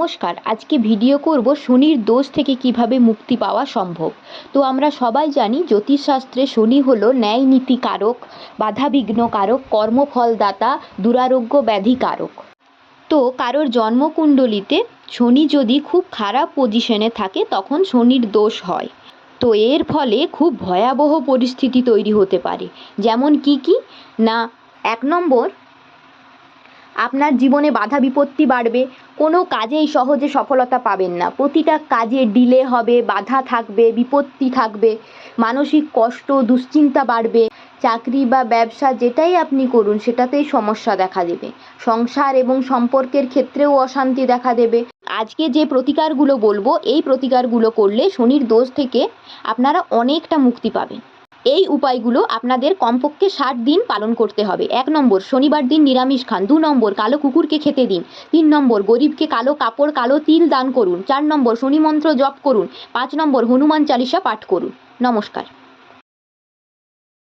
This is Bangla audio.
নমস্কার, আজকে ভিডিও করব শনির দোষ থেকে কীভাবে মুক্তি পাওয়া সম্ভব। তো আমরা সবাই জানি জ্যোতিষশাস্ত্রে শনি হলো ন্যায় নীতি কারক, বাধাবিঘ্ন কারক, কর্মফলদাতা, দুরারোগ্য ব্যাধি কারক। তো কারোর জন্মকুণ্ডলিতে শনি যদি খুব খারাপ পজিশনে থাকে, তখন শনির দোষ হয়। তো এর ফলে খুব ভয়াবহ পরিস্থিতি তৈরি হতে পারে। যেমন কি কি? না, এক নম্বর আপনার জীবনে বাধা বিপত্তি বাড়বে, কোনো কাজেই সহজে সফলতা পাবেন না। প্রতিটা কাজে ডিলে হবে, বাধা থাকবে, বিপত্তি থাকবে, মানসিক কষ্ট, দুশ্চিন্তা বাড়বে। চাকরি বা ব্যবসা যেটাই আপনি করুন, সেটাতেই সমস্যা দেখা দেবে। সংসার এবং সম্পর্কের ক্ষেত্রেও অশান্তি দেখা দেবে। আজকে যে প্রতিকারগুলো বলব, এই প্রতিকারগুলো করলে শনির দোষ থেকে আপনারা অনেকটা মুক্তি পাবেন। এই উপায়গুলো আপনাদের কমপক্ষে ষাট দিন পালন করতে হবে। এক নম্বর, শনিবার দিন নিরামিষ খান। দু নম্বর, কালো কুকুরকে খেতে দিন। তিন নম্বর, গরিবকে কালো কাপড়, কালো তিল দান করুন। চার নম্বর, শনি মন্ত্র জপ করুন। পাঁচ নম্বর, হনুমান চালিসা পাঠ করুন। নমস্কার।